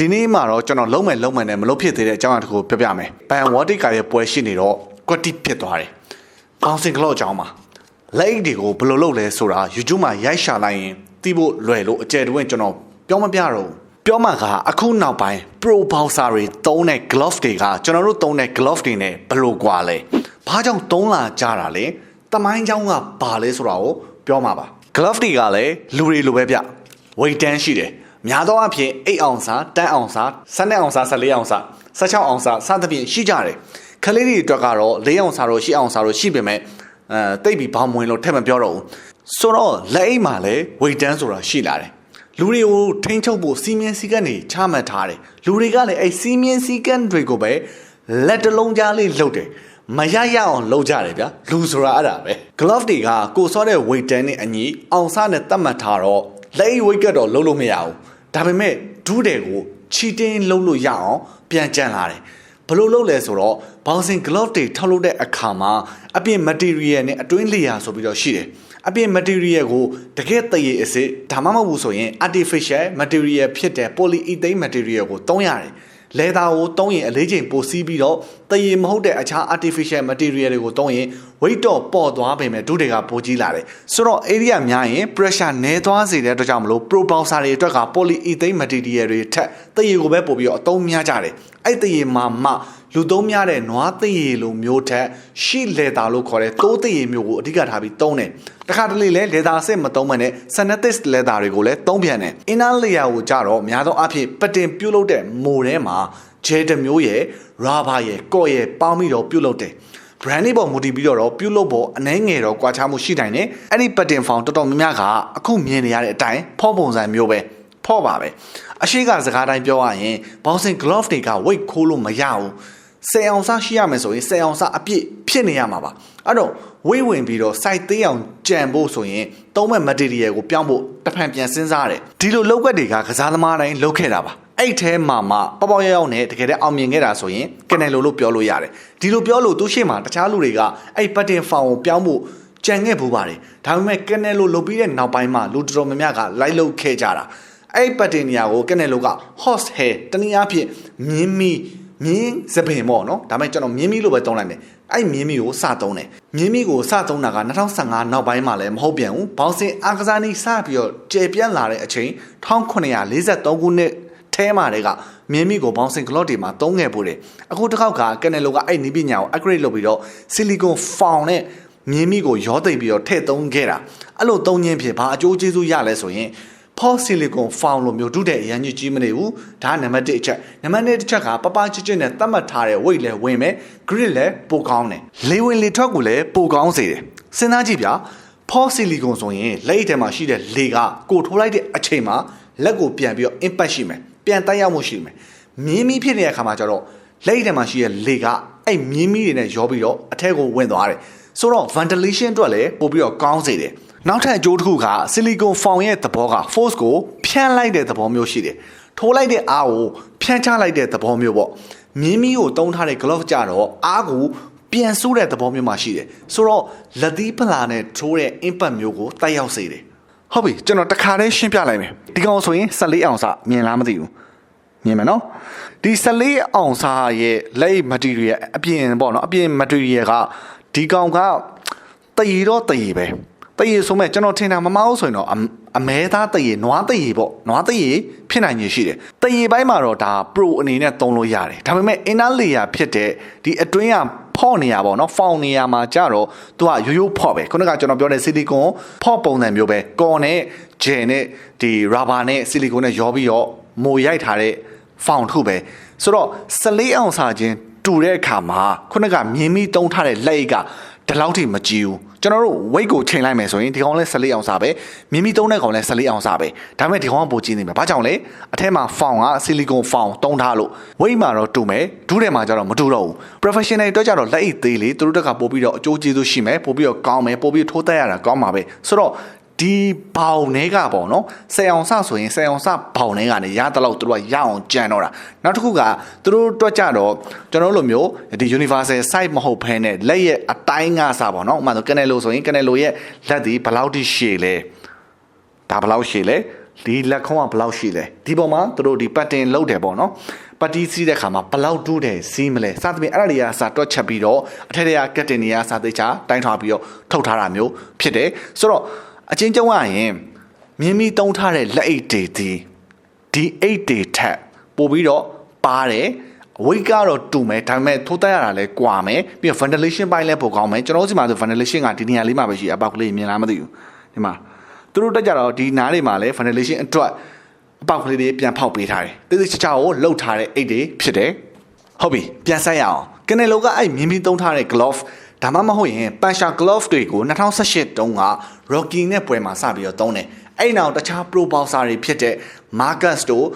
ဒီနေ့မှာတော့ကျွန်တော်လုံးမယ်လုံးမယ်နဲ့မလုပ်ဖြစ်သေးတဲ့အကြောင်းအရာတစ်ခုပြောပြမယ်ဘန်ဝါတိကာရဲ့ပွဲရှိနေတော့ကွက်တိဖြစ်သွားတယ်ဘောင်စင်ကလော့အကြောင်းပါလက်အိတ်တွေကိုဘယ်လိုလုပ်လဲဆိုတာ YouTube မှာရိုက်ရှာလိုက်ရင်သိဖို့လွယ်လို့အကျယ်တွင်ကျွန်တော်ပြောမပြတော့ပြောမှကအခုနောက်ပိုင်း Pro Bouncer တွေသုံးတဲ့ glove တွေကကျွန်တော်တို့သုံးတဲ့ glove တွေနဲ့ဘယ်လိုကွာလဲဘာကြောင့်သုံးလာကြတာလဲတမိုင်းချောင်းကဘာလဲဆိုတာကိုပြောမှာပါ glove တွေကလည်းလူတွေလိုပဲဗျ weight တန်းရှိတယ် များသောအားဖြင့်8အောင်စာ10အောင်စာ12အောင်စာ14အောင်စာ16အောင်စာစသဖြင့်ရှိကြတယ်ခလေးတွေအတွက်ကတော့4အောင်စာတော့8အောင်စာတော့ရှိပေမဲ့အဲတိတ်ပြီးဘောင်းမွင်လို့ထက်မပြောတော့ဘူးဆိုတော့လက်အိတ်မှာလည်း weight တန်းဆိုတာရှိလာတယ်လူတွေကိုထိန်းချုပ်ဖို့စီမင်းစည်းကမ်းတွေချမှတ်ထားတယ်လူတွေကလည်းအဲ့စီမင်းစည်းကမ်းတွေကိုပဲလက်တလုံးကြားလေးလှုပ်တယ်မရရအောင်လှုပ်ကြတယ်ဗျာလူဆိုတာအဲ့ဒါပဲ glove တွေကကိုစောတဲ့ weight တန်းနဲ့အညီအောင်စားနဲ့တတ်မှတ်ထားတော့ လက်အိတ် weight ကတော့လှုပ်လို့မရဘူးဒါပေမဲ့ဒူးတွေကိုချီတင်းလှုပ်လို့ရအောင်ပြန်ကြံလာတယ်ဘလို့လုပ်လဲဆိုတော့ဘောင်စင် glove တွေထောက်လုပ်တဲ့အခါမှာအပြင် material နဲ့အတွင်း layer ဆိုပြီးတော့ရှိတယ်အပြင် material ကိုတကယ်တရေအစ်စ်ဒါမှမဟုတ်ဘူးဆိုရင် artificial material ဖြစ်တဲ့ polyethylene material ကိုသုံးရတယ် လေသာကိုသုံးရင်အလေးချိန်ပိုစီးပြီးတော့တရေမဟုတ်တဲ့အခြား artificial material တွေကိုသုံးရင် weight တော့ပေါ့သွားပေမဲ့ဒုတွေကပိုကြီးလာတယ်ဆိုတော့ area များရင် pressure နည်းသွားစေတဲ့အတွက်ကြောင့်မလို့ pro bouncer တွေအတွက်က polyethylene material တွေထက်တရေကိုပဲပို့ပြီးတော့အသုံးများကြတယ်အဲ့တရေမှာမှ လူသုံးများတဲ့နွားတရေလိုမျိုးထက်ရှိလေတာလို့ခေါ်တဲ့တိုးတရေမျိုးကိုအဓိကထားပြီးသုံးတယ်တခါတလေလဲလေတာအစစ်မသုံးမနဲ့ synthetic leather တွေကိုလည်းသုံးပြန်တယ် inner layer ကိုကြတော့များသောအားဖြင့်ပတင်ပြုတ်လုပ်တဲ့မိုထဲမှာဂျဲတစ်မျိုးရဲ့ရာဘာရဲ့ကော့ရဲ့ပေါင်းပြီးတော့ပြုတ်လုပ်တယ် brand လေးပေါ်မူတည်ပြီးတော့ပြုတ်လို့ပေါ်အနှဲငယ်တော့ကွာခြားမှုရှိနိုင်တယ်အဲ့ဒီ pattern found တော်တော်များများကအခုမြင်နေရတဲ့အတိုင်းဖောပုံစံမျိုးပဲဖောပါပဲအရှိကစကားတိုင်းပြောရရင် bouncing glove တွေက weight ခိုးလို့မရဘူး ဆယ်အောင်စားရှိရမယ်ဆိုရင်ဆယ်အောင်စားအပြည့်ဖြစ်နေရမှာပါအဲ့တော့ဝိတ်ဝင်ပြီးတော့ site သေးအောင်ကြံဖို့ဆိုရင်သုံးမဲ့ material ကိုပြောင်းဖို့တစ်ဖန်ပြန်စဉ်းစားတယ်ဒီလိုလောက်ွက်တွေကကစားသမားတိုင်းလုပ်ခဲ့တာပါအဲ့ထဲမှာမှပေါပေါရောက်ရောက်နဲ့တကယ်တည်းအောင်မြင်ခဲ့တာဆိုရင်ကနေလိုလို့ပြောလို့ရတယ်ဒီလိုပြောလို့သူရှေ့မှာတခြားလူတွေကအဲ့ပတ်တင်ဖောင်ကိုပြောင်းဖို့ကြံခဲ့ဘူးပါတယ်ဒါပေမဲ့ကနေလိုလုပ်ပြီးတဲ့နောက်ပိုင်းမှာလူတော်တော်များများကလိုက်လုပ်ခဲ့ကြတာအဲ့ပတ်တင်နေရာကိုကနေလိုက horse hair တနည်းအားဖြင့်မြင်းမီ မြင်းစပင်ပေါ့နော်ဒါပေမဲ့ကျွန်တော်မြင်းမီလို့ပဲသုံးလိုက်မယ်အဲ့မြင်းမီကိုစသုံးတယ်မြင်းမီကိုစသုံးတာက2015နောက်ပိုင်းမှာလည်းမဟုတ်ပြန်ဘူးဘောင်စင်အာကစားနီးစပြီးတော့ကျေပြန့်လာတဲ့အချိန်1943ခုနှစ်ထဲမှာတည်းကမြင်းမီကိုဘောင်စင်ကလော့တွေမှာသုံးခဲ့ပို့တယ်အခုတစ်ခေါက်ကကနေလိုကအဲ့နီးပညာကို upgrade လုပ်ပြီးတော့ silicon found နဲ့မြင်းမီကိုရောသိပ်ပြီးတော့ထည့်သုံးခဲ့တာအဲ့လိုသုံးခြင်းဖြင့်ဘာအကျိုးကျေးဇူးရလဲဆိုရင် for silicon found လို့မျိုးတုတဲ့အရန်ကြီးကြီးမနေဘူးဒါနံပါတ်1အချက်နံပါတ်2တစ်ချက်ကပပချစ်ချစ်နဲ့သတ်မှတ်ထားတဲ့ weight လဲဝင်မယ် grid လဲပိုကောင်းတယ်လေဝင်လေထွက်ကိုလည်းပိုကောင်းစေတယ်စဉ်းစားကြည့်ဗျာ for silicon ဆိုရင်လက်အိတ်ထဲမှာရှိတဲ့လေကကိုထိုးလိုက်တဲ့အချိန်မှာလက်ကိုပြန်ပြီးတော့ impact ရှိမယ်ပြန်တိုက်ရောက်မှုရှိမယ်မြင်းမီးဖြစ်နေတဲ့အခါမှာကျတော့လက်အိတ်ထဲမှာရှိတဲ့လေကအဲ့မြင်းမီးတွေနဲ့ရောပြီးတော့အထက်ကိုဝင်သွားတယ်ဆိုတော့ ventilation အတွက်လည်းပို့ပြီးတော့ကောင်းစေတယ် နောက်ထပ်အကျိုးတစ်ခုက silicon foam ရဲ့သဘောက force ကိုဖြန့်လိုက်တဲ့သဘောမျိုးရှိတယ်ထိုးလိုက်တဲ့အားကိုဖြန့်ချလိုက်တဲ့သဘောမျိုးပေါ့မြင်းမီးကိုတုံးထားတဲ့ glove ကြတော့အားကိုပြန်ဆိုးတဲ့သဘောမျိုးမှရှိတယ်ဆိုတော့လက်သီးဖလာနဲ့ထိုးတဲ့ impact မျိုးကိုတိုက်ရောက်စေတယ်ဟုတ်ပြီကျွန်တော်တခါတည်းရှင်းပြလိုက်မယ်ဒီကောင်ဆိုရင်14အောင်စမြင်လားမသိဘူးမြင်မယ်နော်ဒီ14အောင်စားရဲ့လက် material အပြင်ပေါ့နော်အပြင် material ကဒီကောင်ကတည်တော့တည်ပဲ တည်ဆိုမဲ့ကျွန်တော်ထင်တာမမဟုတ်ဆိုရင်တော့အမဲသားတည်နွားတည်ပေါ့နွားတည်ဖြစ်နိုင်ရရှိတယ်တည်ပိုင်းမှာတော့ဒါ pro အနေနဲ့သုံးလို့ရတယ်ဒါပေမဲ့ inner layer ဖြစ်တဲ့ဒီအတွင်းကဖော့နေရပါတော့ဖောင်နေရမှာကြတော့သူကရိုးရိုးဖော့ပဲခုနကကျွန်တော်ပြောတဲ့ဆီလီကွန်ဖော့ပုံစံမျိုးပဲကော်နဲ့ဂျယ်နဲ့ဒီရာဘာနဲ့ဆီလီကွန်နဲ့ရောပြီးတော့မိုရိုက်ထားတဲ့ဖောင်ထုပဲဆိုတော့14အောင်စာချင်းတူတဲ့အခါမှာခုနကမြင်းမီတုံးထားတဲ့လက်အိတ်က ဒီလောက်ထိမကြည့်ဘူးကျွန်တော်တို့ weight ကိုချိန်လိုက်မယ်ဆိုရင်ဒီကောင်လဲ14အောင်စာပဲမြင်းမီတုံးတဲ့ကောင်လဲ14အောင်စာပဲဒါပေမဲ့ဒီကောင်ကပိုကြီးနေမှာဘာကြောင့်လဲအထက်မှာ found က silicon found တုံးထားလို့ weight မှာတော့တူမယ်ဒူးထဲမှာကျတော့မတူတော့ဘူး professional တွေတော့ကျတော့လက်အိတ်သေးလေသူတို့တက်ကပို့ပြီးတော့အကျိုးကျေးဇူးရှိမယ်ပို့ပြီးတော့ကောင်းမယ်ပို့ပြီးထိုးတက်ရတာကောင်းပါပဲဆိုတော့ ဒီဘောင်တွေကပေါ့နော်ဆယ်အောင်စဆိုရင်ဆယ်အောင်စဘောင်တွေကနေရတဲ့လောက်သူတို့ကရအောင်ကြံတော့တာနောက်တစ်ခုကသူတို့တွက်ကြတော့ကျွန်တော်တို့လိုမျိုးဒီ universal site မဟုတ်ဘဲနဲ့လက်ရဲ့အတိုင်းကစပေါ့နော်ဥပမာဆိုကနေလိုဆိုရင်ကနေလိုရဲ့လက်ဒီဘယ်လောက်ထိရှည်လဲဒါဘယ်လောက်ရှည်လဲဒီလက်ခုံးကဘယ်လောက်ရှိလဲဒီပေါ်မှာသူတို့ဒီပတ်တင်လောက်တယ်ပေါ့နော်ပတ်တီးစီးတဲ့ခါမှာဘယ်လောက်တူးတယ်စီးမလဲစသဖြင့်အဲ့ဒါတွေကစာတွက်ချက်ပြီးတော့အထက်ထက်ကကတ်တင်တွေကစာသိချာတိုင်းထွာပြီးတော့ထုတ်ထားတာမျိုးဖြစ်တယ်ဆိုတော့ အချင်းကျုံရရင်မြင်းမီတုံးထားတဲ့လက်အိတ်တွေဒီဒီအိတ်တွေထက်ပို့ပြီးတော့ပါတယ်ဝိတ်ကတော့တူမယ်ဒါပေမဲ့ထိုးတက်ရတာလဲကွာမယ်ပြီးတော့ ventilation ပိုင်းလဲပိုကောင်းမယ်ကျွန်တော်တို့စီမှာဆို ventilation ကဒီနေရာလေးမှာပဲရှိအပေါက်ကလေးမြင်လားမသိဘူးဒီမှာသူတို့တက်ကြတော့ဒီနားတွေမှာလဲ ventilation အတွက်အပေါက်ကလေးတွေပြန်ဖောက်ပေးထားတယ်တိတိကျကျကိုလှုပ်ထားတဲ့အိတ်တွေဖြစ်တယ်ဟုတ်ပြီပြန်ဆက်ရအောင်ကနေလောကအဲ့မြင်းပြီးသုံးထားတဲ့ glove ဒါမှမဟုတ်ရင်ပန်ရှာ glove တွေကို2018တုန်းက Rocky နဲ့ပွဲမှာစပြီးတော့သုံးတယ်အဲ့နောက်တခြား pro boxer တွေဖြစ်တဲ့ Marcus တို့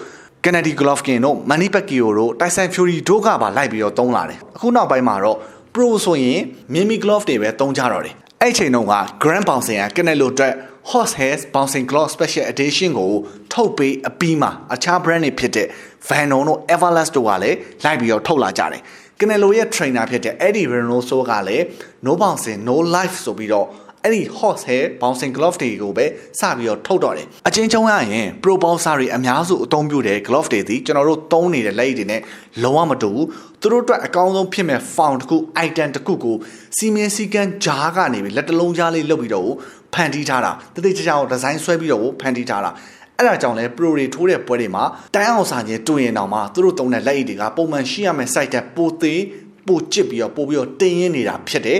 Kennedy Golovkin တို့ Manny Pacquiao တို့ Tyson Fury တို့ကပါလိုက်ပြီးတော့သုံးလာတယ်အခုနောက်ပိုင်းမှာတော့ pro ဆိုရင် Mimi glove တွေပဲသုံးကြတော့တယ်အဲ့ချိန်တုန်းက Grand Bouncing က Canelo အတွက် Horse Hairs Bouncing Glove Special Edition ကိုထုတ်ပေးအပြီးမှာအခြား brand တွေဖြစ်တဲ့ Venom တို့ Everlast တို့ကလည်းလိုက်ပြီးတော့ထုတ်လာကြတယ် ကနယ်လိုရဲ့ trainer ဖြစ်တဲ့ Eddie Reynoso ကလည်း no bouncing no life ဆိုပြီးတော့အဲ့ဒီ horse hair bouncing glove တွေကိုပဲစပြီးတော့ထုတ်တော့တယ်အချင်းချုံရရင် pro bouncer တွေအများစုအသုံးပြုတဲ့ glove တွေဒီကျွန်တော်တို့သုံးနေတဲ့လက်ရည်တွေနဲ့လုံးဝမတူဘူးသူတို့အတွက်အကောင်းဆုံးဖြစ်မဲ့ found တစ်ခု item တစ်ခုကိုစီမင်းစီကန်းဂျားကနေပြီးလက်တလုံးကြားလေးလုပ်ပြီးတော့ဖန်တီးထားတာတတိကျကျဒီဇိုင်းဆွဲပြီးတော့ဖန်တီးထားတာ အဲ့ဒါကြောင့်လဲ pro တွေထိုးတဲ့ပွဲတွေမှာတန်းအောင်စာချင်းတွေ့ရင်တော့မှသူတို့သုံးတဲ့လက်ရည်တွေကပုံမှန်ရှိရမယ့် site တက်ပိုသေးပိုကျစ်ပြီးတော့ပို့ပြီးတော့တင်းရင်းနေတာဖြစ်တယ်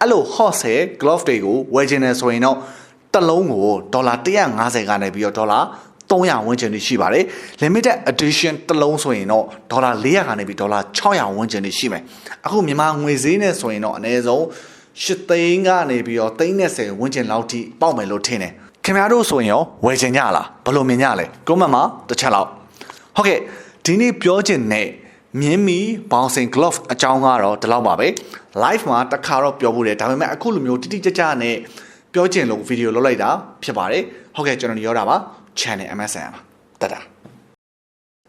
အဲ့လို horse hair glove တွေကိုဝယ်ခြင်းနဲ့ဆိုရင်တော့တစ်လုံးကိုဒေါ်လာ150ကနေပြီးတော့ဒေါ်လာ300ဝန်းကျင်ရှိပါတယ် limited edition တစ်လုံးဆိုရင်တော့ဒေါ်လာ400ကနေပြီးဒေါ်လာ600ဝန်းကျင်ရှိမယ်အခုမြန်မာငွေဈေးနဲ့ဆိုရင်တော့အနည်းဆုံး8သိန်းကနေပြီးတော့30ဝန်းကျင်လောက်ထိပေါက်မယ်လို့ထင်တယ် ခင်ဗျားတို့ဆိုရင်ရောဝယ်ချင်ကြလားဘယ်လိုမြင်ကြလဲ comment မှာတစ်ချက်လောက်ဟုတ်ကဲ့ဒီနေ့ပြောချင်တဲ့မြင်းမီ bouncing glove အကြောင်းကတော့ဒီလောက်ပါပဲ live မှာတစ်ခါတော့ပြောဖို့တယ်ဒါပေမဲ့အခုလိုမျိုးတိတိကျကျနဲ့ပြောချင်လို့ဗီဒီယိုလုပ်လိုက်တာဖြစ်ပါတယ်ဟုတ်ကဲ့ကျွန်တော်ရောတာပါ channel MSN ပါတတာ